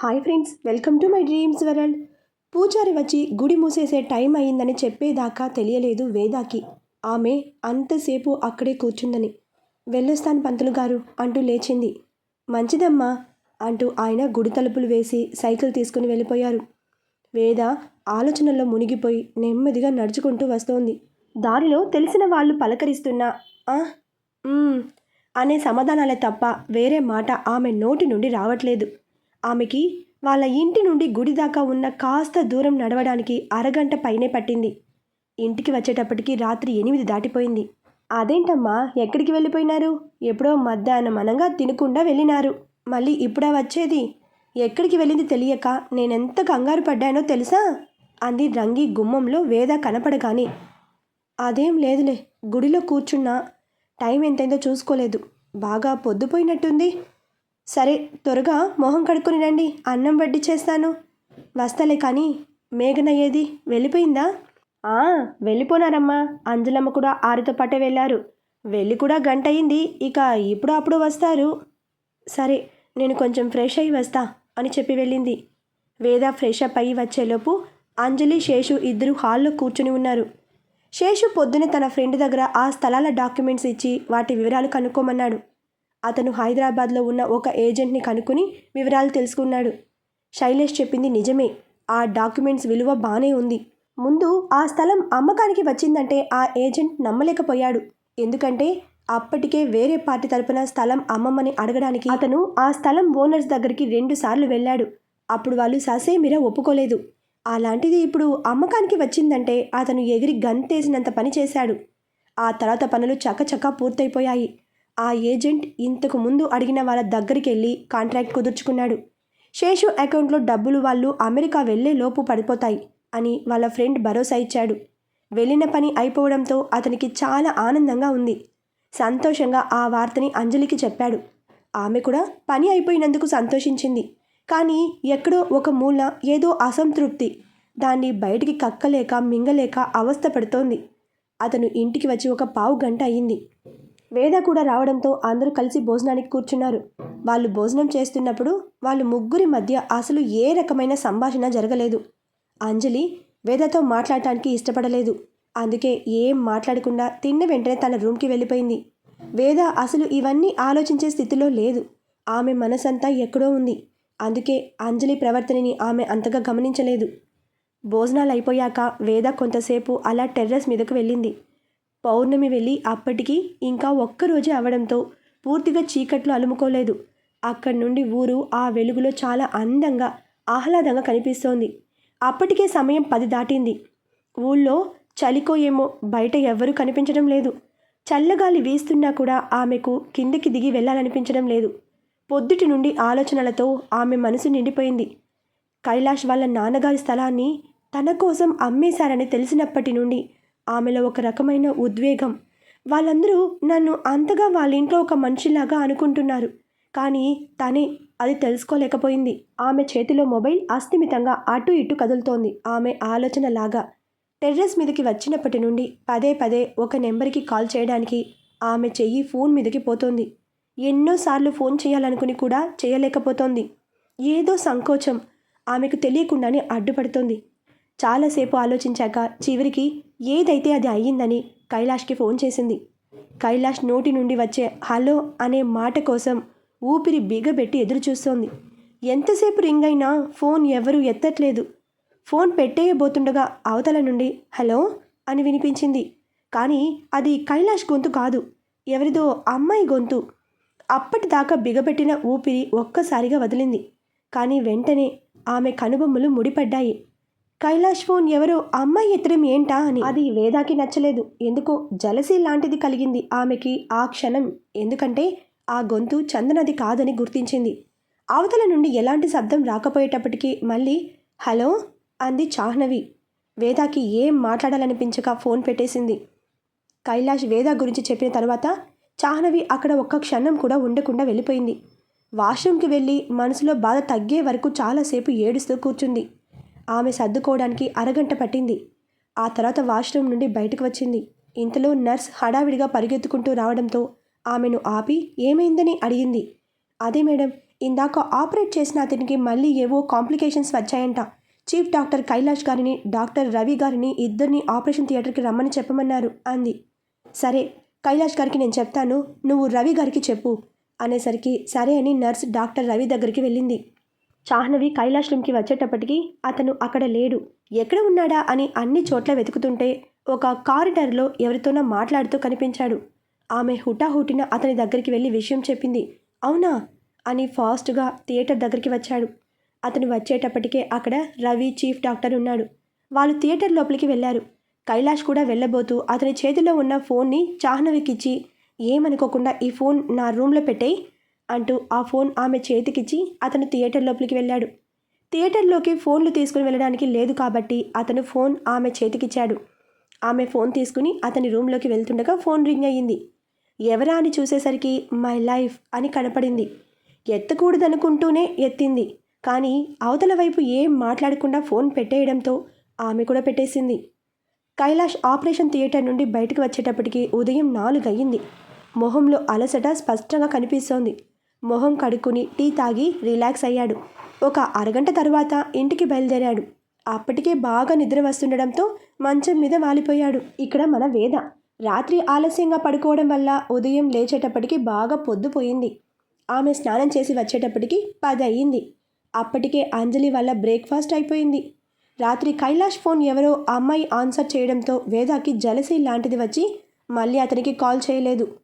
Hi friends welcome to my dreams world. పూజారి వచ్చి గుడి మూసేసే టైం అయిందని చెప్పేదాకా తెలియలేదు వేదాకి. ఆమె అంతసేపు అక్కడే కూర్చుందని. వెళ్ళొస్తాను పంతులు గారు అంటూ లేచింది. మంచిదమ్మా అంటూ ఆయన గుడి తలుపులు వేసి సైకిల్ తీసుకుని వెళ్ళిపోయారు. వేద ఆలోచనల్లో మునిగిపోయి నెమ్మదిగా నడుచుకుంటూ వస్తోంది. దారిలో తెలిసిన వాళ్ళు పలకరిస్తున్నా అనే సమాధానాలే తప్ప వేరే మాట ఆమె నోటి నుండి రావట్లేదు. ఆమెకి వాళ్ళ ఇంటి నుండి గుడి దాకా ఉన్న కాస్త దూరం నడవడానికి అరగంట పైనే పట్టింది. ఇంటికి వచ్చేటప్పటికి రాత్రి ఎనిమిది దాటిపోయింది. అదేంటమ్మా ఎక్కడికి వెళ్ళిపోయినారు? ఎప్పుడో మధ్యాహ్నం అనంగా తినకుండా వెళ్ళినారు. మళ్ళీ ఇప్పుడా వచ్చేది? ఎక్కడికి వెళ్ళింది తెలియక నేనెంత కంగారు పడ్డానో తెలుసా? అంది రంగి గుమ్మంలో వేద కనపడగానే. అదేం లేదులే గుడిలో కూర్చున్నా. టైం ఎంతైందో చూసుకోలేదు. బాగా పొద్దుపోయినట్టుంది. సరే త్వరగా మొహం కడుక్కుని రండి. అన్నం వడ్డీ చేస్తాను. వస్తలే కానీ మేఘన ఏది వెళ్ళిపోయిందా? ఆ వెళ్ళిపోనారమ్మా. అంజలమ్మ కూడా ఆరితో పట్టే వెళ్ళారు. వెళ్ళి కూడా గంట అయింది. ఇక ఇప్పుడు అప్పుడు వస్తారు. సరే నేను కొంచెం ఫ్రెష్ అయ్యి వస్తా అని చెప్పి వెళ్ళింది. వేద ఫ్రెష్ అప్ అయ్యి వచ్చేలోపు అంజలి శేషు ఇద్దరు హాల్లో కూర్చుని ఉన్నారు. శేషు పొద్దున తన ఫ్రెండ్ దగ్గర ఆ స్థలాల డాక్యుమెంట్స్ ఇచ్చి వాటి వివరాలు కనుక్కోమన్నాడు. అతను హైదరాబాద్లో ఉన్న ఒక ఏజెంట్ని కనుక్కుని వివరాలు తెలుసుకున్నాడు. శైలేష్ చెప్పింది నిజమే. ఆ డాక్యుమెంట్స్ విలువ బాగానే ఉంది. ముందు ఆ స్థలం అమ్మకానికి వచ్చిందంటే ఆ ఏజెంట్ నమ్మలేకపోయాడు. ఎందుకంటే అప్పటికే వేరే పార్టీ తరపున స్థలం అమ్మమ్మని అడగడానికి అతను ఆ స్థలం ఓనర్స్ దగ్గరికి రెండుసార్లు వెళ్ళాడు. అప్పుడు వాళ్ళు ససేమిరా ఒప్పుకోలేదు. అలాంటిది ఇప్పుడు అమ్మకానికి వచ్చిందంటే అతను ఎగిరి గంతేసినంత పని చేశాడు. ఆ తర్వాత పనులు చకచక పూర్తయిపోయాయి. ఆ ఏజెంట్ ఇంతకు ముందు అడిగిన వాళ్ళ దగ్గరికి వెళ్ళి కాంట్రాక్ట్ కుదుర్చుకున్నాడు. శేషు అకౌంట్లో డబ్బులు వాళ్ళు అమెరికా వెళ్ళే లోపు పడిపోతాయి అని వాళ్ళ ఫ్రెండ్ భరోసా ఇచ్చాడు. వెళ్ళిన పని అయిపోవడంతో అతనికి చాలా ఆనందంగా ఉంది. సంతోషంగా ఆ వార్తని అంజలికి చెప్పాడు. ఆమె కూడా పని అయిపోయినందుకు సంతోషించింది. కానీ ఎక్కడో ఒక మూల ఏదో అసంతృప్తి. దాన్ని బయటికి కక్కలేక మింగలేక అవస్థ పడుతోంది. అతను ఇంటికి వచ్చి ఒక పావు గంట అయింది. వేద కూడా రావడంతో అందరూ కలిసి భోజనానికి కూర్చున్నారు. వాళ్ళు భోజనం చేస్తున్నప్పుడు వాళ్ళు ముగ్గురి మధ్య అసలు ఏ రకమైన సంభాషణ జరగలేదు. అంజలి వేదతో మాట్లాడటానికి ఇష్టపడలేదు. అందుకే ఏం మాట్లాడకుండా తిన్న వెంటనే తన రూమ్కి వెళ్ళిపోయింది. వేద అసలు ఇవన్నీ ఆలోచించే స్థితిలో లేదు. ఆమె మనసంతా ఎక్కడో ఉంది. అందుకే అంజలి ప్రవర్తనని ఆమె అంతగా గమనించలేదు. భోజనాలు అయిపోయాక వేద కొంతసేపు అలా టెర్రస్ మీదకు వెళ్ళింది. పౌర్ణమి వెళ్ళి అప్పటికి ఇంకా ఒక్కరోజే అవడంతో పూర్తిగా చీకట్లు అలుముకోలేదు. అక్కడి నుండి ఊరు ఆ వెలుగులో చాలా అందంగా ఆహ్లాదంగా కనిపిస్తోంది. అప్పటికే సమయం పది దాటింది. ఊళ్ళో చలికో ఏమో బయట ఎవ్వరూ కనిపించడం లేదు. చల్లగాలి వీస్తున్నా కూడా ఆమెకు కిందకి దిగి వెళ్ళాలనిపించడం లేదు. పొద్దుటి నుండి ఆలోచనలతో ఆమె మనసు నిండిపోయింది. కైలాష్ వాళ్ళ నాన్నగారి స్థలాన్ని తన కోసం అమ్మేశారని తెలిసినప్పటి నుండి ఆమెలో ఒక రకమైన ఉద్వేగం. వాళ్ళందరూ నన్ను అంతగా వాళ్ళ ఇంట్లో ఒక మనిషిలాగా అనుకుంటున్నారు. కానీ తనే అది తెలుసుకోలేకపోయింది. ఆమె చేతిలో మొబైల్ అస్థిమితంగా అటు ఇటు కదులుతోంది. ఆమె ఆలోచనలాగా టెర్రస్ మీదకి వచ్చినప్పటి నుండి పదే పదే ఒక నెంబర్కి కాల్ చేయడానికి ఆమె చెయ్యి ఫోన్ మీదకి పోతోంది. ఎన్నోసార్లు ఫోన్ చేయాలనుకుని కూడా చేయలేకపోతోంది. ఏదో సంకోచం ఆమెకు తెలియకుండానే అడ్డుపడుతోంది. చాలాసేపు ఆలోచించాక చివరికి ఏదైతే అది అయ్యిందని కైలాష్కి ఫోన్ చేసింది. కైలాష్ నోటి నుండి వచ్చే హలో అనే మాట కోసం ఊపిరి బిగబెట్టి ఎదురు చూస్తోంది ఎంతసేపు రింగ్ అయినా ఫోన్ ఎవరూ ఎత్తట్లేదు. ఫోన్ పెట్టేయబోతుండగా అవతల నుండి హలో అని వినిపించింది. కానీ అది కైలాష్ గొంతు కాదు ఎవరిదో అమ్మాయి గొంతు. అప్పటిదాకా బిగబెట్టిన ఊపిరి ఒక్కసారిగా వదిలింది. కానీ వెంటనే ఆమె కనుబొమ్మలు ముడిపడ్డాయి. కైలాష్ ఫోన్ ఎవరో అమ్మాయి ఎత్తడం ఏంటా అని. అది వేదాకి నచ్చలేదు. ఎందుకో జలసి లాంటిది కలిగింది ఆమెకి ఆ క్షణం. ఎందుకంటే ఆ గొంతు చందనది కాదని గుర్తించింది. అవతల నుండి ఎలాంటి శబ్దం రాకపోయేటప్పటికీ మళ్ళీ హలో అంది చాహ్నవి. వేదాకి ఏం మాట్లాడాలనిపించక ఫోన్ పెట్టేసింది. కైలాష్ వేద గురించి చెప్పిన తర్వాత చాహ్నవి అక్కడ ఒక్క క్షణం కూడా ఉండకుండా వెళ్ళిపోయింది. వాష్రూమ్కి వెళ్ళి మనసులో బాధ తగ్గే వరకు చాలాసేపు ఏడుస్తూ కూర్చుంది. ఆమె సర్దుకోవడానికి అరగంట పట్టింది. ఆ తర్వాత వాష్రూమ్ నుండి బయటకు వచ్చింది. ఇంతలో నర్స్ హడావిడిగా పరిగెత్తుకుంటూ రావడంతో ఆమెను ఆపి ఏమైందని అడిగింది. అదే మేడం ఇందాక ఆపరేట్ చేసిన అతనికి మళ్ళీ ఏవో కాంప్లికేషన్స్ వచ్చాయంట. చీఫ్ డాక్టర్ కైలాష్ గారిని డాక్టర్ రవి గారిని ఇద్దరిని ఆపరేషన్ థియేటర్కి రమ్మని చెప్పమన్నారు అంది. సరే కైలాష్ గారికి నేను చెప్తాను నువ్వు రవి గారికి చెప్పు అనేసరికి సరే అని నర్స్ డాక్టర్ రవి దగ్గరికి వెళ్ళింది. చాహ్నవి కైలాష్ రూమ్కి వచ్చేటప్పటికి అతను అక్కడ లేడు. ఎక్కడ ఉన్నాడా అని అన్ని చోట్ల వెతుకుతుంటే ఒక కారిడార్లో ఎవరితోనో మాట్లాడుతూ కనిపించాడు. ఆమె హుటాహుటిన అతని దగ్గరికి వెళ్ళి విషయం చెప్పింది. అవునా? అని ఫాస్ట్గా థియేటర్ దగ్గరికి వచ్చాడు. అతను వచ్చేటప్పటికే అక్కడ రవి చీఫ్ డాక్టర్ ఉన్నాడు. వాళ్ళు థియేటర్ లోపలికి వెళ్ళారు. కైలాష్ కూడా వెళ్ళబోతూ అతని చేతిలో ఉన్న ఫోన్ని చాహ్నవికిచ్చి ఏమనుకోకుండా ఈ ఫోన్ నా రూమ్లో పెట్టేయి. అంటూ ఆ ఫోన్ ఆమె చేతికిచ్చి అతను థియేటర్ లోపలికి వెళ్ళాడు. థియేటర్లోకి ఫోన్లు తీసుకుని వెళ్ళడానికి లేదు కాబట్టి అతను ఫోన్ ఆమె చేతికిచ్చాడు. ఆమె ఫోన్ తీసుకుని అతని రూమ్లోకి వెళ్తుండగా ఫోన్ రింగ్ అయ్యింది. ఎవరా అని చూసేసరికి మై లైఫ్ అని కనపడింది. ఎత్తకూడదనుకుంటూనే ఎత్తింది. కానీ అవతల వైపు ఏం మాట్లాడకుండా ఫోన్ పెట్టేయడంతో ఆమె కూడా పెట్టేసింది. కైలాష్ ఆపరేషన్ థియేటర్ నుండి బయటకు వచ్చేటప్పటికి ఉదయం నాలుగు అయ్యింది మొహంలో అలసట స్పష్టంగా కనిపిస్తోంది. మొహం కడుక్కుని టీ తాగి రిలాక్స్ అయ్యాడు. ఒక అరగంట తర్వాత ఇంటికి బయలుదేరాడు. అప్పటికే బాగా నిద్ర వస్తుండడంతో మంచం మీద వాలిపోయాడు. ఇక్కడ మన వేద. రాత్రి ఆలస్యంగా పడుకోవడం వల్ల ఉదయం లేచేటప్పటికి బాగా పొద్దుపోయింది ఆమె స్నానం చేసి వచ్చేటప్పటికి పది అయ్యింది. అప్పటికే అంజలి వల్ల బ్రేక్ఫాస్ట్ అయిపోయింది. రాత్రి కైలాష్ ఫోన్ ఎవరో అమ్మాయి ఆన్సర్ చేయడంతో వేదాకి జలసి లాంటిది వచ్చి మళ్ళీ అతనికి కాల్ చేయలేదు.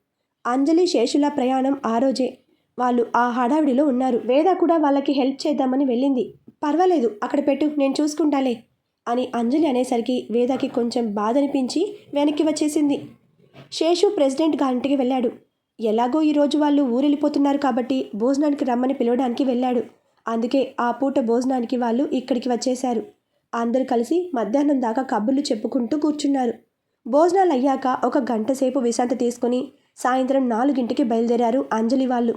అంజలి శేషుల ప్రయాణం ఆ రోజే. వాళ్ళు ఆ హడావిడిలో ఉన్నారు. వేద కూడా వాళ్ళకి హెల్ప్ చేద్దామని వెళ్ళింది. పర్వాలేదు అక్కడ పెట్టు నేను చూసుకుంటాలే అని అంజలి అనేసరికి వేదకి కొంచెం బాధ అనిపించి వెనక్కి వచ్చేసింది. శేషు ప్రెసిడెంట్ గారింటికి వెళ్ళాడు. ఎలాగో ఈరోజు వాళ్ళు ఊరెళ్ళిపోతున్నారు కాబట్టి భోజనానికి రమ్మని పిలవడానికి వెళ్ళాడు. అందుకే ఆ పూట భోజనానికి వాళ్ళు ఇక్కడికి వచ్చేశారు. అందరూ కలిసి మధ్యాహ్నం దాకా కబుర్లు చెప్పుకుంటూ కూర్చున్నారు. భోజనాలు అయ్యాక ఒక గంట సేపు విశ్రాంతి తీసుకుని సాయంత్రం నాలుగింటికి బయలుదేరారు అంజలి వాళ్ళు.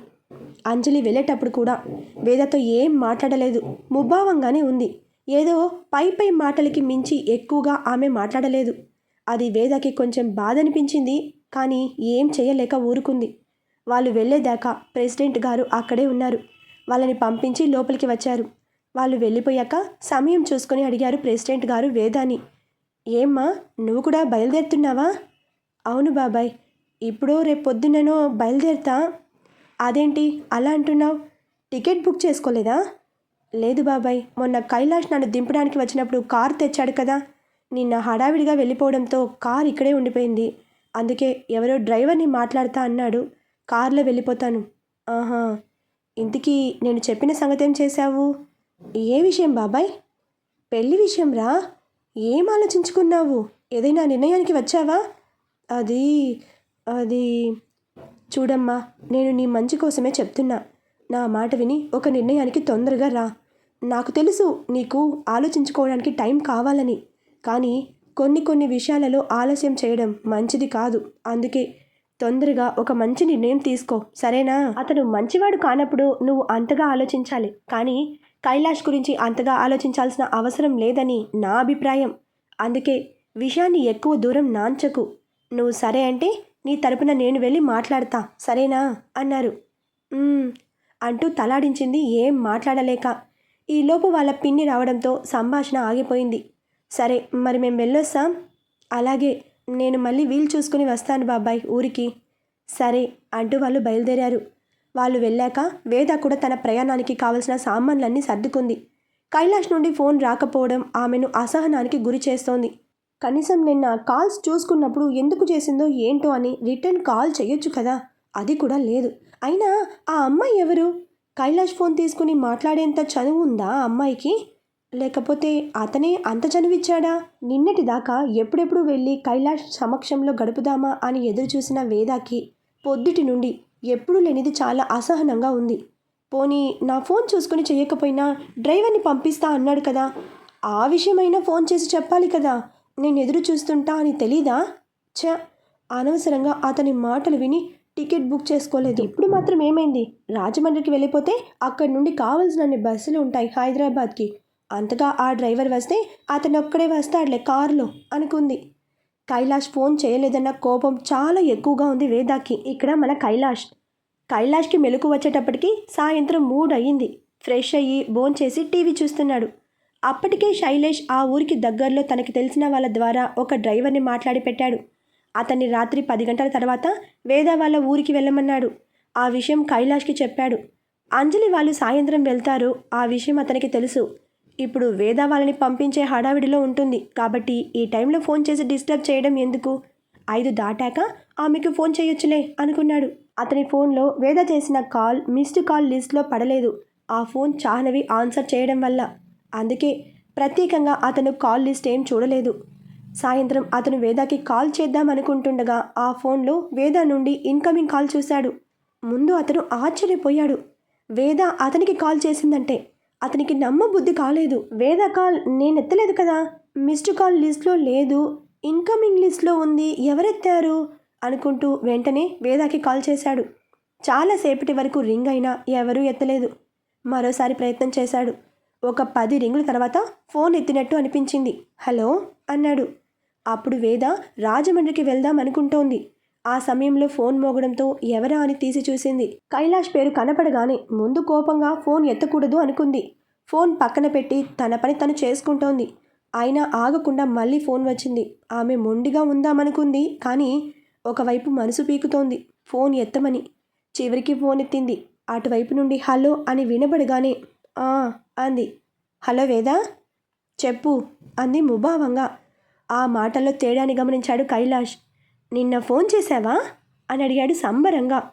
అంజలి వెళ్ళేటప్పుడు కూడా వేదతో ఏం మాట్లాడలేదు. ముభావంగానే ఉంది. ఏదో పై పై మాటలకి మించి ఎక్కువగా ఆమె మాట్లాడలేదు. అది వేదకి కొంచెం బాధ అనిపించింది కానీ ఏం చేయలేక ఊరుకుంది. వాళ్ళు వెళ్ళేదాకా ప్రెసిడెంట్ గారు అక్కడే ఉన్నారు. వాళ్ళని పంపించి లోపలికి వచ్చారు. వాళ్ళు వెళ్ళిపోయాక సమయం చూసుకొని అడిగారు ప్రెసిడెంట్ గారు వేదాని. ఏమ్మా నువ్వు కూడా బయలుదేరుతున్నావా? అవును బాబాయ్ ఇప్పుడు రేపు బయలుదేరుతా. అదేంటి అలా అంటున్నావు? టికెట్ బుక్ చేసుకోలేదా? లేదు బాబాయ్ మొన్న కైలాష్ నన్ను దింపడానికి వచ్చినప్పుడు కారు తెచ్చాడు కదా. నిన్న హడావిడిగా వెళ్ళిపోవడంతో కార్ ఇక్కడే ఉండిపోయింది. అందుకే ఎవరో డ్రైవర్ని మాట్లాడతా అన్నాడు. కార్లో వెళ్ళిపోతాను. ఆహా ఇంతకీ నేను చెప్పిన సంగతి ఏం చేశావు? ఏ విషయం బాబాయ్? పెళ్ళి విషయం రా ఏం ఆలోచించుకున్నావు? ఏదైనా నిర్ణయానికి వచ్చావా? అది అది చూడమ్మా నేను నీ మంచి కోసమే చెప్తున్నా. నా మాట విని ఒక నిర్ణయానికి తొందరగా రా. నాకు తెలుసు నీకు ఆలోచించుకోవడానికి టైం కావాలని కానీ కొన్ని కొన్ని విషయాలలో ఆలస్యం చేయడం మంచిది కాదు. అందుకే తొందరగా ఒక మంచి నిర్ణయం తీసుకో సరేనా? అతను మంచివాడు కానప్పుడు నువ్వు అంతగా ఆలోచించాలి కానీ కైలాష్ గురించి అంతగా ఆలోచించాల్సిన అవసరం లేదని నా అభిప్రాయం. అందుకే విషయాన్ని ఎక్కువ దూరం నాంచకు. నువ్వు సరే అంటే నీ తరపున నేను వెళ్ళి మాట్లాడతా సరేనా? అన్నారు. అంటూ తలాడించింది ఏం మాట్లాడలేక. ఈలోపు వాళ్ళ పిన్ని రావడంతో సంభాషణ ఆగిపోయింది. సరే మరి మేము వెళ్ళొస్తాం? అలాగే నేను మళ్ళీ వీలు చూసుకుని వస్తాను బాబాయ్ ఊరికి. సరే అంటూ వాళ్ళు బయలుదేరారు. వాళ్ళు వెళ్ళాక వేద కూడా తన ప్రయాణానికి కావలసిన సామాన్లన్నీ సర్దుకుంది. కైలాష్ నుండి ఫోన్ రాకపోవడం ఆమెను అసహనానికి గురి చేస్తోంది. కనీసం నిన్న కాల్స్ చూసుకున్నప్పుడు ఎందుకు చేసిందో ఏంటో అని రిటర్న్ కాల్ చేయొచ్చు కదా? అది కూడా లేదు. అయినా ఆ అమ్మాయి ఎవరు? కైలాష్ ఫోన్ తీసుకుని మాట్లాడేంత చనువు ఉందా ఆ అమ్మాయికి? లేకపోతే అతనే అంత చనువిచ్చాడా? నిన్నటి దాకా ఎప్పుడెప్పుడు వెళ్ళి కైలాష్ సమక్షంలో గడుపుదామా అని ఎదురుచూసిన వేదాకి పొద్దుటి నుండి ఎప్పుడూ లేనిది చాలా అసహనంగా ఉంది. పోనీ నా ఫోన్ చూసుకుని చేయకపోయినా డ్రైవర్ని పంపిస్తా అన్నాడు కదా? ఆ విషయమైనా ఫోన్ చేసి చెప్పాలి కదా? నేను ఎదురు చూస్తుంటా అని తెలీదా? చ అనవసరంగా అతని మాటలు విని టికెట్ బుక్ చేసుకోలేదు. ఇప్పుడు మాత్రం ఏమైంది? రాజమండ్రికి వెళ్ళిపోతే అక్కడి నుండి కావలసినన్ని బస్సులు ఉంటాయి హైదరాబాద్కి. అంతగా ఆ డ్రైవర్ వస్తే అతను ఒక్కడే వస్తాడులే కారులో అనుకుంది. కైలాష్ ఫోన్ చేయలేదన్న కోపం చాలా ఎక్కువగా ఉంది వేదాకి. ఇక్కడ మన కైలాష్. కైలాష్కి మెలకు వచ్చేటప్పటికి సాయంత్రం మూడు అయ్యింది ఫ్రెష్ అయ్యి భోంచేసి టీవీ చూస్తున్నాడు. అప్పటికే శైలేష్ ఆ ఊరికి దగ్గరలో తనకి తెలిసిన వాళ్ళ ద్వారా ఒక డ్రైవర్ని మాట్లాడి పెట్టాడు. అతన్ని రాత్రి పది గంటల తర్వాత వేద వాళ్ళ ఊరికి వెళ్ళమన్నాడు. ఆ విషయం కైలాష్కి చెప్పాడు. అంజలి వాళ్ళు సాయంత్రం వెళ్తారు. ఆ విషయం అతనికి తెలుసు. ఇప్పుడు వేద వాళ్ళని పంపించే హడావిడిలో ఉంటుంది. కాబట్టి ఈ టైంలో ఫోన్ చేసి డిస్టర్బ్ చేయడం ఎందుకు? ఐదు దాటాక ఆమెకు ఫోన్ చేయొచ్చులే అనుకున్నాడు. అతని ఫోన్లో వేద చేసిన కాల్ మిస్డ్ కాల్ లిస్ట్లో పడలేదు. ఆ ఫోన్ చాహ్నవి ఆన్సర్ చేయడం వల్ల అందుకే ప్రత్యేకంగా అతను కాల్ లిస్ట్ ఏం చూడలేదు. సాయంత్రం అతను వేదాకి కాల్ చేద్దాం అనుకుంటుండగా ఆ ఫోన్లో వేద నుండి ఇన్కమింగ్ కాల్ చూశాడు. ముందు అతను ఆశ్చర్యపోయాడు. వేద అతనికి కాల్ చేసిందంటే అతనికి నమ్మబుద్ధి కాలేదు. వేద కాల్ నేను ఎత్తలేదు కదా? మిస్డ్ కాల్ లిస్ట్లో లేదు. ఇన్కమింగ్ లిస్ట్లో ఉంది. ఎవరెత్తారు? అనుకుంటూ వెంటనే వేదాకి కాల్ చేశాడు. చాలాసేపటి వరకు రింగ్ అయినా ఎవరూ ఎత్తలేదు. మరోసారి ప్రయత్నం చేశాడు. ఒక పది రింగుల తర్వాత ఫోన్ ఎత్తినట్టు అనిపించింది. హలో అన్నాడు. అప్పుడు వేద రాజమండ్రికి వెళ్దాం అనుకుంటోంది. ఆ సమయంలో ఫోన్ మోగడంతో ఎవరా అని తీసి చూసింది. కైలాష్ పేరు కనపడగానే ముందు కోపంగా ఫోన్ ఎత్తకూడదు అనుకుంది. ఫోన్ పక్కన పెట్టి తన పని తను చేసుకుంటోంది. అయినా ఆగకుండా మళ్ళీ ఫోన్ వచ్చింది. ఆమె మొండిగా ఉందామనుకుంది కానీ ఒకవైపు మనసు పీకుతోంది. ఫోన్ ఎత్తమని చివరికి ఫోన్ ఎత్తింది. అటువైపు నుండి హలో అని వినబడగానే అంది. హలో వేదా? చెప్పు అంది ముభావంగా. ఆ మాటల్లో తేడాని గమనించాడు కైలాష్. నిన్న ఫోన్ చేశావా? అని అడిగాడు సంబరంగా.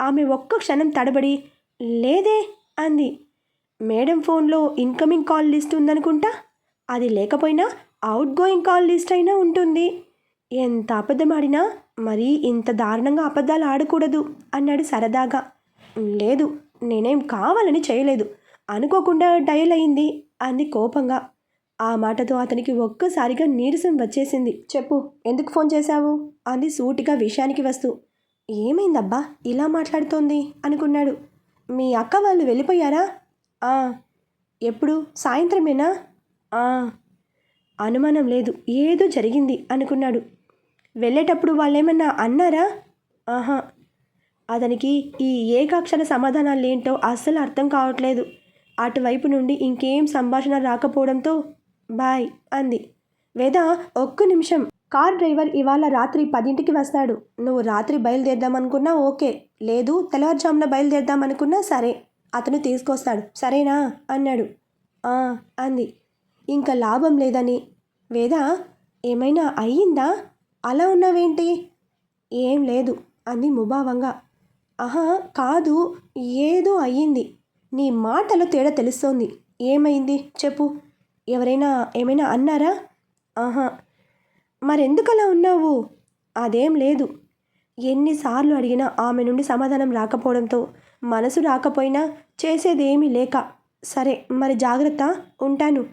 ఆమె ఒక్క క్షణం తడబడి లేదే అంది. మేడం ఫోన్లో ఇన్కమింగ్ కాల్ లిస్ట్ ఉందనుకుంటా? అది లేకపోయినా అవుట్ గోయింగ్ కాల్ లిస్ట్ అయినా ఉంటుంది. ఎంత అబద్ధం ఆడినా మరీ ఇంత దారుణంగా అబద్ధాలు ఆడకూడదు అన్నాడు సరదాగా. లేదు నేనేం కావాలని చేయలేదు అనుకోకుండా డయల్ అయింది అంది కోపంగా. ఆ మాటతో అతనికి ఒక్కసారిగా నీరసం వచ్చేసింది. చెప్పు ఎందుకు ఫోన్ చేశావు? అంది సూటిగా విషయానికి వస్తూ. ఏమైందబ్బా ఇలా మాట్లాడుతోంది? అనుకున్నాడు. మీ అక్క వాళ్ళు వెళ్ళిపోయారా? "ఆ." ఎప్పుడు? సాయంత్రమేనా? "ఆ." అనుమానం లేదు ఏదో జరిగింది అనుకున్నాడు. వెళ్ళేటప్పుడు వాళ్ళేమన్నా అన్నారా? ఆహా. అతనికి ఈ ఏకాక్షర సమాధానాలేంటో అస్సలు అర్థం కావట్లేదు. అటువైపు నుండి ఇంకేం సంభాషణ రాకపోవడంతో బాయ్ అంది. వేద ఒక్క నిమిషం. కార్ డ్రైవర్ ఇవాళ రాత్రి పదింటికి వస్తాడు. నువ్వు రాత్రి బయలుదేరదామనుకున్నా ఓకే. లేదు తెల్లవారుజామున బయలుదేరదామనుకున్నా సరే. అతను తీసుకొస్తాడు. సరేనా? అన్నాడు. అంది. ఇంకా లాభం లేదని. వేద ఏమైనా అయ్యిందా? అలా ఉన్నావేంటి? ఏం లేదు అంది ముభావంగా. ఆహా కాదు ఏదో అయ్యింది. నీ మాటలో తేడా తెలుస్తోంది. ఏమైంది? చెప్పు. ఎవరైనా ఏమైనా అన్నారా? ఆహా. మరెందుకు అలా ఉన్నావు? అదేం లేదు. ఎన్నిసార్లు అడిగినా ఆమె నుండి సమాధానం రాకపోవడంతో మనసు రాకపోయినా చేసేదేమీ లేక సరే మరి జాగ్రత్త ఉంటాను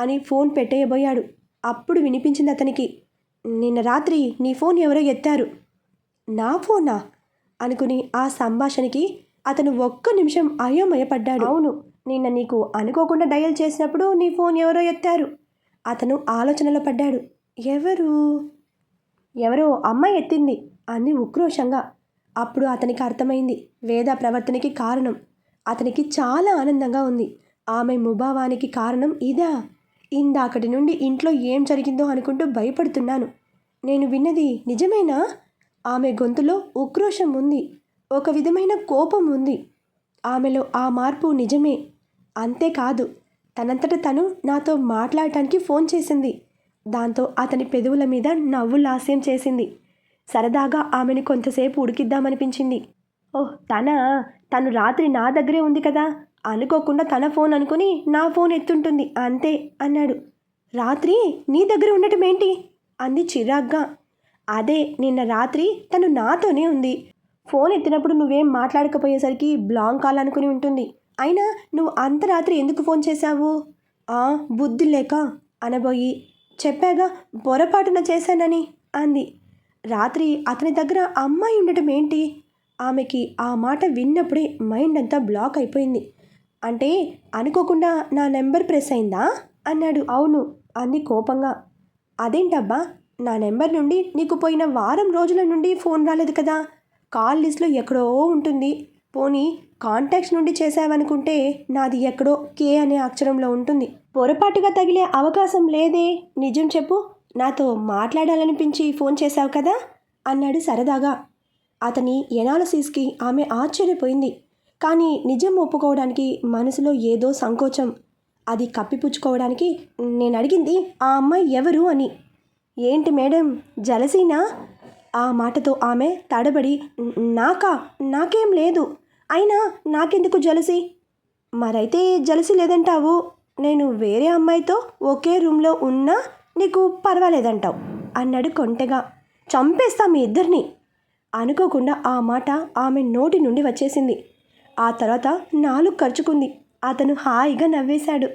అని ఫోన్ పెట్టేయబోయాడు. అప్పుడు వినిపించింది అతనికి నిన్న రాత్రి నీ ఫోన్ ఎవరో ఎత్తారు? నా ఫోనా? అనుకుని ఆ సంభాషణకి అతను ఒక్క నిమిషం అయోమయపడ్డాడు. అవును నిన్న నీకు అనుకోకుండా డయల్ చేసినప్పుడు నీ ఫోన్ ఎవరో ఎత్తారు. అతను ఆలోచనలో పడ్డాడు. ఎవరు? ఎవరో అమ్మాయి ఎత్తింది అంది ఉక్రోషంగా. అప్పుడు అతనికి అర్థమైంది వేద ప్రవర్తనకి కారణం. అతనికి చాలా ఆనందంగా ఉంది. ఆమె ముభావానికి కారణం ఇదా? ఇందాకటి నుండి ఇంట్లో ఏం జరిగిందో అనుకుంటూ భయపడుతున్నాను. నేను విన్నది నిజమేనా? ఆమె గొంతులో ఉక్రోషం ఉంది. ఒక విధమైన కోపం ఉంది. ఆమెలో ఆ మార్పు నిజమే. అంతేకాదు తనంతట తను నాతో మాట్లాడటానికి ఫోన్ చేసింది. దాంతో అతని పెదవుల మీద నవ్వు లాస్యం చేసింది. సరదాగా ఆమెను కొంతసేపు ఉడికిద్దామనిపించింది. ఓహ్ తన తను రాత్రి నా దగ్గరే ఉంది కదా. అనుకోకుండా తన ఫోన్ అనుకుని నా ఫోన్ ఎత్తుంటుంది. అంతే అన్నాడు. రాత్రి నీ దగ్గర ఉండటం ఏంటి? అంది చిరాగ్గా. అదే నిన్న రాత్రి తను నాతోనే ఉంది. ఫోన్ ఎత్తినప్పుడు నువ్వేం మాట్లాడకపోయేసరికి బ్లాంగ్ కాల్ అనుకుని ఉంటుంది. అయినా నువ్వు అంత రాత్రి ఎందుకు ఫోన్ చేశావు? ఆ బుద్ధి లేక అనబోయి చెప్పాగా పొరపాటున చేశానని అంది. రాత్రి అతని దగ్గర అమ్మాయి ఉండటం ఏంటి? ఆమెకి ఆ మాట విన్నప్పుడే మైండ్ అంతా బ్లాక్ అయిపోయింది. అంటే అనుకోకుండా నా నెంబర్ ప్రెస్ అయిందా? అన్నాడు. అవును అంది కోపంగా. అదేంటబ్బా నా నెంబర్ నుండి నీకు పోయిన వారం రోజుల నుండి ఫోన్ రాలేదు కదా? కాల్ లిస్ట్లో ఎక్కడో ఉంటుంది. పోనీ కాంటాక్ట్స్ నుండి చేసావనుకుంటే నాది ఎక్కడో కే అనే అక్షరంలో ఉంటుంది. పొరపాటుగా తగిలే అవకాశం లేదే. నిజం చెప్పు. నాతో మాట్లాడాలనిపించి ఫోన్ చేశావు కదా? అన్నాడు సరదాగా. అతని ఎనాలసిస్కి ఆమె ఆశ్చర్యపోయింది. కానీ నిజం ఒప్పుకోవడానికి మనసులో ఏదో సంకోచం. అది కప్పిపుచ్చుకోవడానికి నేను అడిగింది ఆ అమ్మాయి ఎవరు అని. ఏంటి మేడం? జలసీనా? ఆ మాటతో ఆమె తడబడి నాకా? నాకేం లేదు. అయినా నాకెందుకు జలసి? మరైతే జలసి లేదంటావు. నేను వేరే అమ్మాయితో ఒకే రూమ్లో ఉన్నా నీకు పర్వాలేదంటావు అన్నాడు కొంటెగా. చంపేస్తా మీ ఇద్దరిని. అనుకోకుండా ఆ మాట ఆమె నోటి నుండి వచ్చేసింది. ఆ తర్వాత నాలుగు ఖర్చుకుంది అతను హాయిగా నవ్వేశాడు.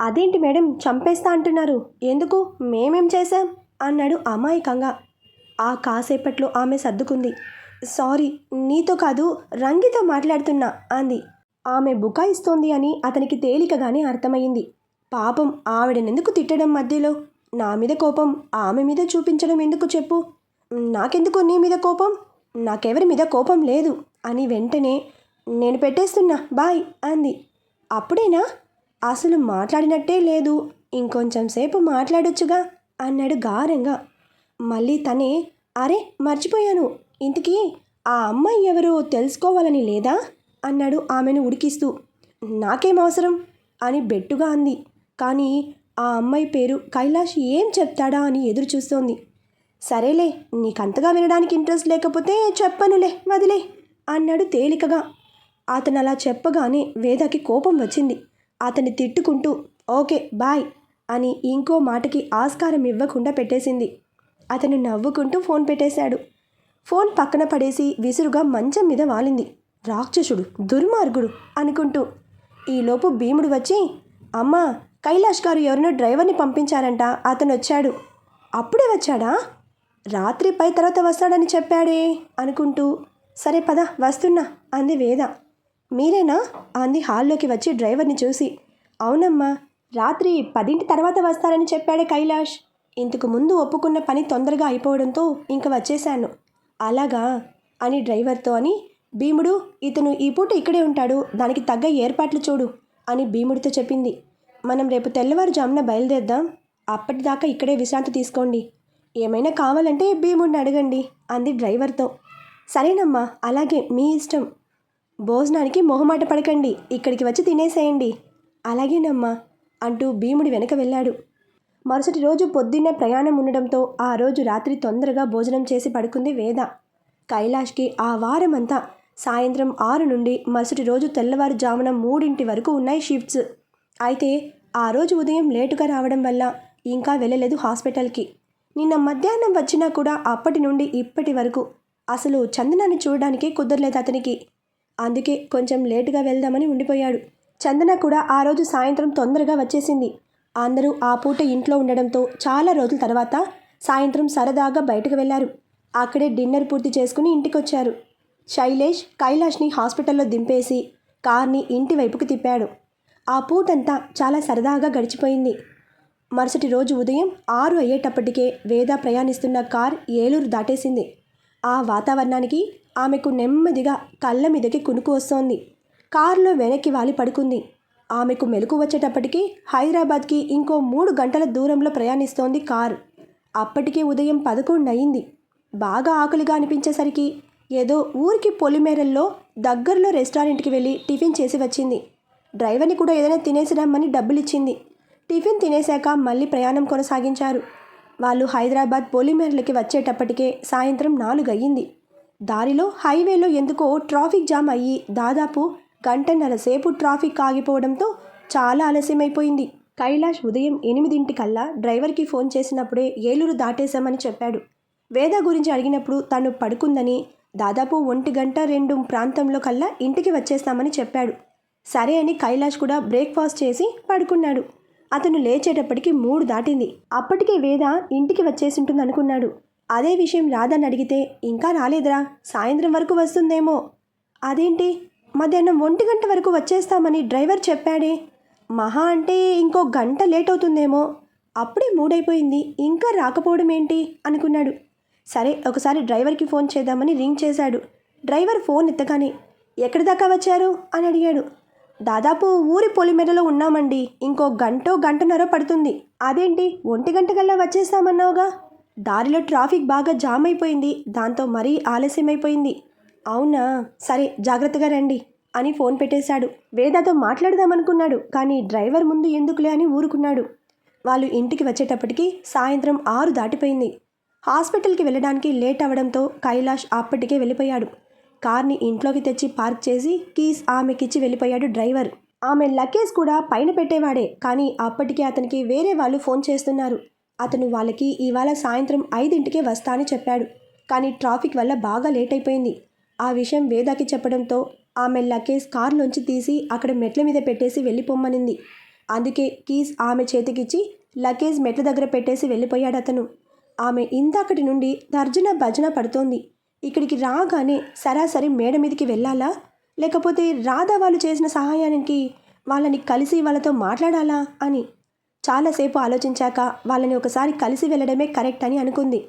అదేంటి మేడం చంపేస్తా అంటున్నారు. ఎందుకు? మేమేం చేశాం? అన్నాడు అమాయకంగా. ఆ కాసేపట్లో ఆమె సర్దుకుంది. సారీ నీతో కాదు రంగితో మాట్లాడుతున్నా అంది. ఆమె బుకాయిస్తోంది అని అతనికి తేలికగానే అర్థమయ్యింది. పాపం ఆవిడనెందుకు తిట్టడం మధ్యలో? నా మీద కోపం ఆమె మీద చూపించడం ఎందుకు చెప్పు? నాకెందుకు నీ మీద కోపం? నాకెవరి మీద కోపం లేదు. అని వెంటనే నేను పెట్టేస్తున్నా బాయ్ అంది. అప్పుడేనా? అసలు మాట్లాడినట్టే లేదు. ఇంకొంచెం సేపు మాట్లాడొచ్చుగా అన్నాడు గారంగా. మళ్ళీ తనే అరే మర్చిపోయాను. ఇంతకీ ఆ అమ్మాయి ఎవరో తెలుసుకోవాలని లేదా? అన్నాడు ఆమెను ఉడికిస్తూ. నాకేం అవసరం? అని బెట్టుగా అంది. కానీ ఆ అమ్మాయి పేరు కైలాష్ ఏం చెప్తాడా అని ఎదురు చూస్తోంది. సరేలే నీకంతగా వినడానికి ఇంట్రెస్ట్ లేకపోతే చెప్పనులే వదిలే అన్నాడు తేలికగా. అతను అలా చెప్పగానే వేదకి కోపం వచ్చింది. అతన్ని తిట్టుకుంటూ ఓకే బాయ్ అని ఇంకో మాటకి ఆస్కారం ఇవ్వకుండా పెట్టేసింది. అతను నవ్వుకుంటూ ఫోన్ పెట్టేశాడు. ఫోన్ పక్కన పడేసి విసురుగా మంచం మీద వాలింది. రాక్షసుడు దుర్మార్గుడు అనుకుంటూ. ఈలోపు భీముడు వచ్చి అమ్మా కైలాష్ గారు ఎవరినో డ్రైవర్ని పంపించారంట అతను వచ్చాడు అప్పుడే వచ్చాడా? రాత్రి పై తర్వాత వస్తాడని చెప్పాడే అనుకుంటూ. సరే పద వస్తున్నా అంది వేద. మీరేనా? అంది హాల్లోకి వచ్చి డ్రైవర్ని చూసి. అవునమ్మా రాత్రి పదింటి తర్వాత వస్తారని చెప్పాడే కైలాష్. ఇంతకు ముందు ఒప్పుకున్న పని తొందరగా అయిపోవడంతో ఇంక వచ్చేశాను. అలాగా? అని డ్రైవర్తో అని భీముడు ఇతను ఈ పూట ఇక్కడే ఉంటాడు దానికి తగ్గ ఏర్పాట్లు చూడు అని భీముడితో చెప్పింది. మనం రేపు తెల్లవారుజామున బయలుదేద్దాం అప్పటిదాకా ఇక్కడే విశ్రాంతి తీసుకోండి. ఏమైనా కావాలంటే భీముడిని అడగండి అంది డ్రైవర్తో. సరేనమ్మా అలాగే మీ ఇష్టం. భోజనానికి మొహమాట పడకండి ఇక్కడికి వచ్చి తినేసేయండి. అలాగేనమ్మా అంటూ భీముడి వెనక వెళ్ళాడు. మరుసటి రోజు పొద్దున్నే ప్రయాణం ఉండడంతో ఆ రోజు రాత్రి తొందరగా భోజనం చేసి పడుకుంది వేద. కైలాష్కి ఆ వారమంతా సాయంత్రం ఆరు నుండి మరుసటి రోజు తెల్లవారుజామున మూడింటి వరకు ఉన్నాయి షిఫ్ట్స్ అయితే ఆ రోజు ఉదయం లేటుగా రావడం వల్ల ఇంకా వెళ్ళలేదు హాస్పిటల్కి. నిన్న మధ్యాహ్నం వచ్చినా కూడా అప్పటి నుండి ఇప్పటి వరకు అసలు చందనాన్ని చూడడానికే కుదరలేదు అతనికి. అందుకే కొంచెం లేటుగా వెళ్దామని ఉండిపోయాడు. చందన కూడా ఆ రోజు సాయంత్రం తొందరగా వచ్చేసింది. అందరూ ఆ పూట ఇంట్లో ఉండడంతో చాలా రోజుల తర్వాత సాయంత్రం సరదాగా బయటకు వెళ్ళారు అక్కడే డిన్నర్ పూర్తి చేసుకుని ఇంటికొచ్చారు. శైలేష్ కైలాష్ని హాస్పిటల్లో దింపేసి కార్ని ఇంటి వైపుకు తిప్పాడు. ఆ పూటంతా చాలా సరదాగా గడిచిపోయింది. మరుసటి రోజు ఉదయం ఆరు అయ్యేటప్పటికే వేద ప్రయాణిస్తున్న కార్ ఏలూరు దాటేసింది. ఆ వాతావరణానికి ఆమెకు నెమ్మదిగా కళ్ళ మీదకి కునుకు వస్తోంది. కారులో వెనక్కి వాలి పడుకుంది. ఆమెకు మెలకు వచ్చేటప్పటికి హైదరాబాద్కి ఇంకో మూడు గంటల దూరంలో ప్రయాణిస్తోంది కారు. అప్పటికే ఉదయం పదకొండు అయింది బాగా ఆకలిగా అనిపించేసరికి ఏదో ఊరికి పొలిమేరల్లో దగ్గరలో రెస్టారెంట్కి వెళ్ళి టిఫిన్ చేసి వచ్చింది. డ్రైవర్ని కూడా ఏదైనా తినేసి రమ్మని డబ్బులిచ్చింది. టిఫిన్ తినేశాక మళ్ళీ ప్రయాణం కొనసాగించారు. వాళ్ళు హైదరాబాద్ పొలిమేరలకి వచ్చేటప్పటికే సాయంత్రం నాలుగు అయ్యింది దారిలో హైవేలో ఎందుకో ట్రాఫిక్ జామ్ అయ్యి దాదాపు గంటన్నర సేపు ట్రాఫిక్ ఆగిపోవడంతో చాలా ఆలస్యమైపోయింది. కైలాష్ ఉదయం ఎనిమిదింటికల్లా డ్రైవర్కి ఫోన్ చేసినప్పుడే ఏలూరు దాటేశామని చెప్పాడు. వేద గురించి అడిగినప్పుడు తను పడుకుందని దాదాపు ఒంటి గంట రెండు ప్రాంతంలో కల్లా ఇంటికి వచ్చేస్తామని చెప్పాడు. సరే అని కైలాష్ కూడా బ్రేక్ఫాస్ట్ చేసి పడుకున్నాడు. అతను లేచేటప్పటికి మూడు దాటింది. అప్పటికే వేద ఇంటికి వచ్చేసి ఉంటుంది అనుకున్నాడు అదే విషయం రాదని అడిగితే ఇంకా రాలేదురా సాయంత్రం వరకు వస్తుందేమో. అదేంటి? మధ్యాహ్నం ఒంటి గంట వరకు వచ్చేస్తామని డ్రైవర్ చెప్పాడే. మహా అంటే ఇంకో గంట లేట్ అవుతుందేమో. అప్పుడే మూడైపోయింది. ఇంకా రాకపోవడం ఏంటి అనుకున్నాడు. సరే ఒకసారి డ్రైవర్కి ఫోన్ చేద్దామని రింగ్ చేశాడు. డ్రైవర్ ఫోన్ ఎత్తగానే ఎక్కడి దాకా వచ్చారు? అని అడిగాడు. దాదాపు ఊరి పొలిమేరలో ఉన్నామండి. ఇంకో గంటో గంటన్నర పడుతుంది. అదేంటి? ఒంటి గంట కల్లా వచ్చేస్తామన్నావుగా? దారిలో ట్రాఫిక్ బాగా జామ్ అయిపోయింది. దాంతో మరీ ఆలస్యమైపోయింది. అవునా? సరే జాగ్రత్తగా రండి అని ఫోన్ పెట్టేశాడు. వేదాతో మాట్లాడదామనుకున్నాడు కానీ డ్రైవర్ ముందు ఎందుకులే అని ఊరుకున్నాడు. వాళ్ళు ఇంటికి వచ్చేటప్పటికి సాయంత్రం ఆరు దాటిపోయింది. హాస్పిటల్కి వెళ్ళడానికి లేట్ అవ్వడంతో కైలాష్ అప్పటికే వెళ్ళిపోయాడు. కార్ని ఇంట్లోకి తెచ్చి పార్క్ చేసి కీస్ ఆమెకిచ్చి వెళ్ళిపోయాడు డ్రైవర్. ఆమె లగేజ్ కూడా పైన పెట్టేవాడే కానీ అప్పటికే అతనికి వేరే వాళ్ళు ఫోన్ చేస్తున్నారు. అతను వాళ్ళకి ఇవాళ సాయంత్రం ఐదింటికే వస్తా అని చెప్పాడు కానీ ట్రాఫిక్ వల్ల బాగా లేట్ అయిపోయింది. ఆ విషయం వేదాకి చెప్పడంతో ఆమె లగేజ్ కార్లోంచి తీసి అక్కడ మెట్ల మీద పెట్టేసి వెళ్ళిపోమ్మనింది. అందుకే కీస్ ఆమె చేతికిచ్చి లగేజ్ మెట్ల దగ్గర పెట్టేసి వెళ్ళిపోయాడు అతను ఆమె ఇందాకటి నుండి తర్జన భజన పడుతోంది. ఇక్కడికి రాగానే సరాసరి మేడ మీదకి వెళ్ళాలా? లేకపోతే రాధా వాళ్ళు చేసిన సహాయానికి వాళ్ళని కలిసి వాళ్ళతో మాట్లాడాలా అని చాలాసేపు ఆలోచించాక వాళ్ళని ఒకసారి కలిసి వెళ్ళడమే కరెక్ట్ అని అనుకుంది.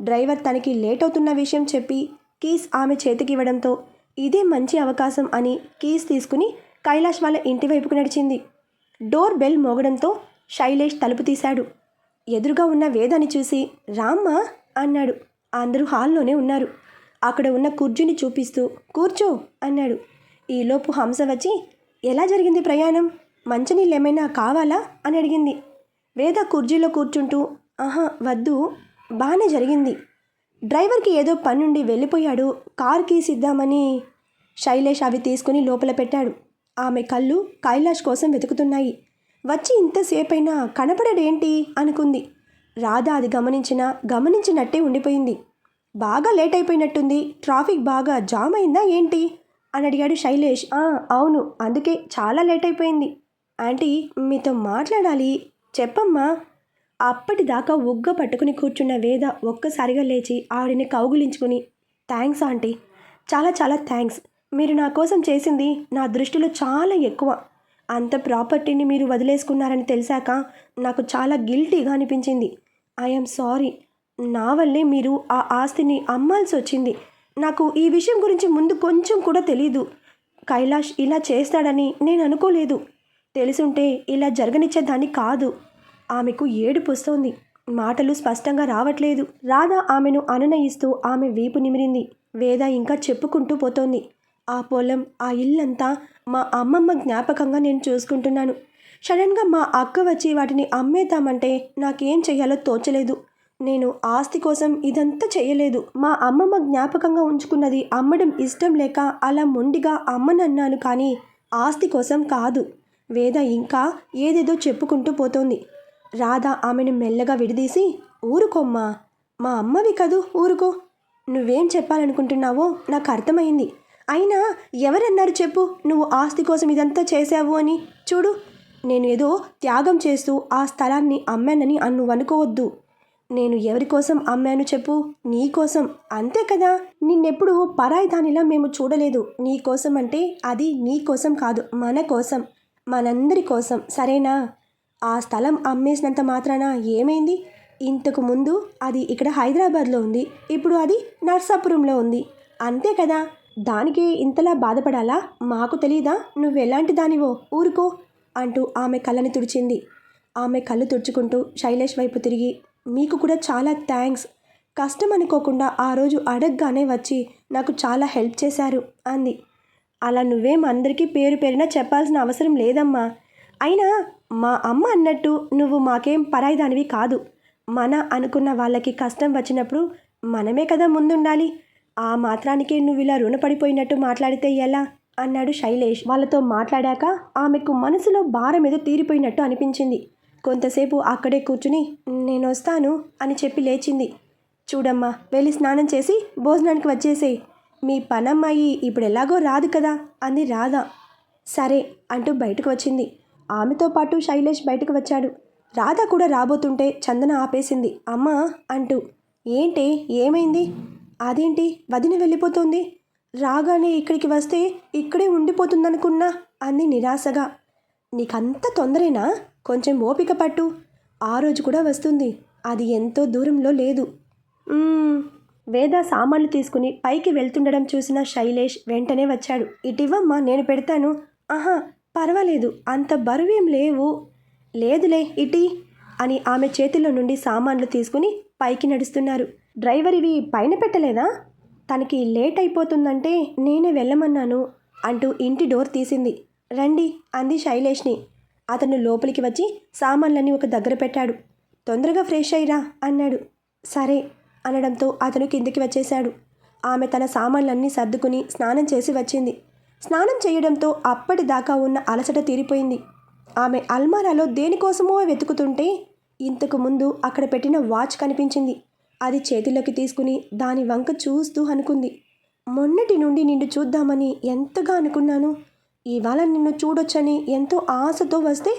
డ్రైవర్ తనకి లేట్ అవుతున్న విషయం చెప్పి కీస్ ఆమె చేతికి ఇవ్వడంతో ఇదే మంచి అవకాశం అని కీస్ తీసుకుని కైలాష్ వాళ్ళ ఇంటి వైపుకు నడిచింది. డోర్ బెల్ మోగడంతో శైలేష్ తలుపు తీశాడు. ఎదురుగా ఉన్న వేదాన్ని చూసి రామ్మా అన్నాడు. అందరూ హాల్లోనే ఉన్నారు. అక్కడ ఉన్న కుర్జీని చూపిస్తూ కూర్చో అన్నాడు. ఈలోపు హంస వచ్చి ఎలా జరిగింది ప్రయాణం? మంచినీళ్ళు ఏమైనా కావాలా? అని అడిగింది. వేద కుర్జీలో కూర్చుంటూ ఆహా వద్దు బాగానే జరిగింది. డ్రైవర్కి ఏదో పనుండి వెళ్ళిపోయాడు. కార్ కీస్ ఇద్దామని శైలేష్ అవి తీసుకుని లోపల పెట్టాడు. ఆమె కళ్ళు కైలాష్ కోసం వెతుకుతున్నాయి. వచ్చి ఇంతసేపైనా కనపడడేంటి అనుకుంది. రాధా అది గమనించినా గమనించినట్టే ఉండిపోయింది. బాగా లేట్ అయిపోయినట్టుంది ట్రాఫిక్ బాగా జామ్ అయిందా ఏంటి? అని అడిగాడు శైలేష్. అవును. అందుకే చాలా లేట్ అయిపోయింది ఆంటీ మీతో మాట్లాడాలి. చెప్పమ్మా. అప్పటిదాకా ఉగ్గ పట్టుకుని కూర్చున్న వేద ఒక్కసారిగా లేచి ఆవిడని కౌగులించుకుని థ్యాంక్స్ ఆంటీ. చాలా చాలా థ్యాంక్స్ మీరు నా కోసం చేసింది నా దృష్టిలో చాలా ఎక్కువ. అంత ప్రాపర్టీని మీరు వదిలేసుకున్నారని తెలిసాక నాకు చాలా గిల్టీగా అనిపించింది. ఐఎమ్ సారీ నా వల్లే మీరు ఆ ఆస్తిని అమ్మాల్సి వచ్చింది. నాకు ఈ విషయం గురించి ముందు కొంచెం కూడా తెలియదు కైలాష్ ఇలా చేస్తాడని నేను అనుకోలేదు. తెలుసుంటే ఇలా జరగనిచ్చేదాన్ని కాదు. ఆమెకు ఏడుపు వస్తోంది. మాటలు స్పష్టంగా రావట్లేదు. రాధ ఆమెను అనునయిస్తూ ఆమె వీపు నిమిరింది. వేద ఇంకా చెప్పుకుంటూ పోతోంది. ఆ పొలం ఆ ఇల్లంతా మా అమ్మమ్మ జ్ఞాపకంగా నేను చూసుకుంటున్నాను. సడన్గా మా అక్క వచ్చి వాటిని అమ్మేద్దామంటే నాకేం చేయాలో తోచలేదు. నేను ఆస్తి కోసం ఇదంతా చేయలేదు మా అమ్మమ్మ జ్ఞాపకంగా ఉంచుకున్నది అమ్మడం ఇష్టం లేక అలా మొండిగా అమ్మనన్నాను కానీ ఆస్తి కోసం కాదు. వేద ఇంకా ఏదేదో చెప్పుకుంటూ పోతోంది. రాధ ఆమెను మెల్లగా విడదీసి ఊరుకోమ్మా మా అమ్మవి కదూ ఊరుకో. నువ్వేం చెప్పాలనుకుంటున్నావో నాకు అర్థమైంది. అయినా ఎవరన్నారు చెప్పు నువ్వు ఆస్తి కోసం ఇదంతా చేశావు అని. చూడు నేను ఏదో త్యాగం చేస్తూ ఆ స్థలాన్ని అమ్మానని నువ్వు అనుకోవద్దు నేను ఎవరి కోసం అమ్మాను చెప్పు? నీ కోసం. అంతే కదా? నిన్నెప్పుడు పరాయి దానిలా మేము చూడలేదు. నీ కోసం అంటే అది నీ కోసం కాదు మన కోసం. మనందరి కోసం. సరేనా? ఆ స్థలం అమ్మేసినంత మాత్రాన ఏమైంది? ఇంతకు ముందు అది ఇక్కడ హైదరాబాద్లో ఉంది ఇప్పుడు అది నర్సాపురంలో ఉంది. అంతే కదా? దానికి ఇంతలా బాధపడాలా? మాకు తెలీదా? నువ్వెలాంటి దానివో? ఊరుకో అంటూ ఆమె కళ్ళని తుడిచింది. ఆమె కళ్ళు తుడుచుకుంటూ శైలేష్ వైపు తిరిగి మీకు కూడా చాలా థ్యాంక్స్. కష్టం అనుకోకుండా ఆ రోజు అడగగానే వచ్చి నాకు చాలా హెల్ప్ చేశారు అంది. అలా నువ్వేం అందరికీ పేరు పేరున చెప్పాల్సిన అవసరం లేదమ్మా. అయినా మా అమ్మ అన్నట్టు నువ్వు మాకేం పరాయిదానివి కాదు. మన అనుకున్న వాళ్ళకి కష్టం వచ్చినప్పుడు మనమే కదా ముందుండాలి. ఆ మాత్రానికే నువ్వు ఇలా రుణపడిపోయినట్టు మాట్లాడితే ఎలా? అన్నాడు శైలేష్. వాళ్ళతో మాట్లాడాక ఆమెకు మనసులో భారం ఏదో తీరిపోయినట్టు అనిపించింది. కొంతసేపు అక్కడే కూర్చుని నేను వస్తాను అని చెప్పి లేచింది. చూడమ్మా వెళ్ళి స్నానం చేసి భోజనానికి వచ్చేసేయ్. మీ పనమ్మాయి ఇప్పుడు ఎలాగో రాదు కదా అంది రాదా సరే అంటూ బయటకు వచ్చింది. ఆమెతో పాటు శైలేష్ బయటకు వచ్చాడు. రాధ కూడా రాబోతుంటే చందన ఆపేసింది. అమ్మా అంటూ ఏంటి? ఏమైంది? అదేంటి? వదిన వెళ్ళిపోతుంది? రాగానే ఇక్కడికి వస్తే ఇక్కడే ఉండిపోతుందనుకున్నా? అంది నిరాశగా. నీకంత తొందరేనా? కొంచెం ఓపిక పట్టు. ఆ రోజు కూడా వస్తుంది. అది ఎంతో దూరంలో లేదు. వేద సామాన్లు తీసుకుని పైకి వెళ్తుండడం చూసిన శైలేష్ వెంటనే వచ్చాడు. ఇటివమ్మా నేను పెడతాను. ఆహా పర్వాలేదు అంత బరువేం లేవు. లేదులే ఇటీ అని ఆమె చేతిలో నుండి సామాన్లు తీసుకుని పైకి నడుస్తున్నారు. డ్రైవర్ ఇవి పైన పెట్టలేదా? తనకి లేట్ అయిపోతుందంటే నేనే వెళ్ళమన్నాను అంటూ ఇంటి డోర్ తీసింది. రండి అంది శైలేష్ని. అతను లోపలికి వచ్చి సామాన్లన్నీ ఒక దగ్గర పెట్టాడు. తొందరగా ఫ్రెష్ అయ్యిరా అన్నాడు. సరే అనడంతో అతను కిందికి వచ్చేశాడు. ఆమె తన సామాన్లన్నీ సర్దుకుని స్నానం చేసి వచ్చింది. స్నానం చేయడంతో అప్పటిదాకా ఉన్న అలసట తీరిపోయింది. ఆమె అల్మారాలో దేనికోసమో వెతుకుతుంటే ఇంతకు ముందు అక్కడ పెట్టిన వాచ్ కనిపించింది. అది చేతిలోకి తీసుకుని దాని వంక చూస్తూ అనుకుంది. మొన్నటి నుండి నిన్ను చూద్దామని ఎంతగా అనుకున్నాను. ఇవాళ నిన్ను చూడొచ్చని ఎంతో ఆశతో వస్తే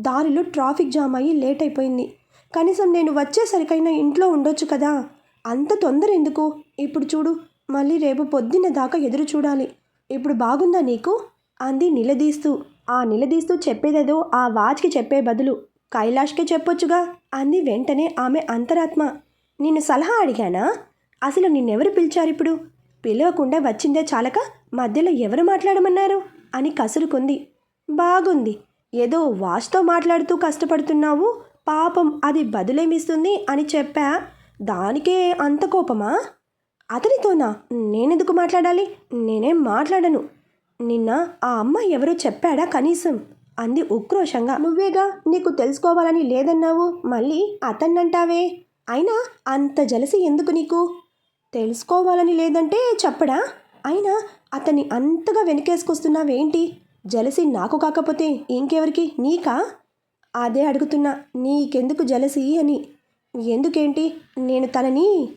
దారిలో ట్రాఫిక్ జామ్ అయ్యి లేట్ అయిపోయింది కనీసం నేను వచ్చేసరికైనా ఇంట్లో ఉండొచ్చు కదా. అంత తొందర ఎందుకు ఇప్పుడు చూడు మళ్ళీ రేపు పొద్దున్న దాకా ఎదురు చూడాలి. ఇప్పుడు బాగుందా నీకు? అంది నిలదీస్తూ. ఆ నిలదీస్తూ చెప్పేదేదో ఆ వాచ్కి చెప్పే బదులు కైలాష్కే చెప్పొచ్చుగా అంది వెంటనే ఆమె అంతరాత్మ. నిన్ను సలహా అడిగానా? అసలు నిన్నెవరు పిలిచారు ఇప్పుడు పిలవకుండా వచ్చిందే చాలక మధ్యలో ఎవరు మాట్లాడమన్నారు? అని కసురుకుంది. బాగుంది. ఏదో వాచ్తో మాట్లాడుతూ కష్టపడుతున్నావు. పాపం అది బదులేమిస్తుంది అని చెప్పా. దానికే అంత కోపమా? అతనితోనా? నేనెందుకు మాట్లాడాలి? నేనేం మాట్లాడను. నిన్న ఆ అమ్మాయి ఎవరో చెప్పాడా కనీసం? అంది ఉక్రోషంగా. నువ్వేగా? నీకు తెలుసుకోవాలని లేదన్నావు? మళ్ళీ అతన్నంటావే? అయినా అంత జలసి ఎందుకు నీకు? తెలుసుకోవాలని లేదంటే చెప్పడా? అయినా అతన్ని అంతగా వెనకేసుకొస్తున్నావేంటి? జలసి నాకు కాకపోతే ఇంకెవరికి? నీకా? అదే అడుగుతున్నా. నీకెందుకు జలసి అని? ఎందుకేంటి? నేను తనని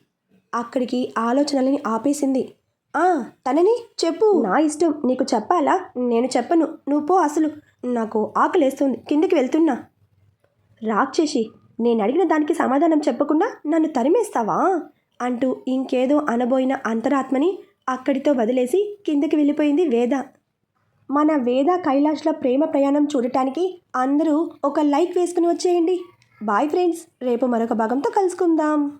అక్కడికి ఆలోచనలని ఆపేసింది. ఆ తనని చెప్పు. నా ఇష్టం. నీకు చెప్పాలా? నేను చెప్పను. నువ్వు పో అసలు. నాకు ఆకలేస్తుంది. కిందకి వెళ్తున్నా. రాక్షసి నేను అడిగిన దానికి సమాధానం చెప్పకుండా నన్ను తరిమేస్తావా? అంటూ ఇంకేదో అనబోయిన అంతరాత్మని అక్కడితో వదిలేసి కిందకి వెళ్ళిపోయింది వేద. మన వేద కైలాష్ల ప్రేమ ప్రయాణం చూడటానికి అందరూ ఒక లైక్ వేసుకుని వచ్చేయండి. బాయ్ ఫ్రెండ్స్ రేపు మరొక భాగంతో కలుసుకుందాం.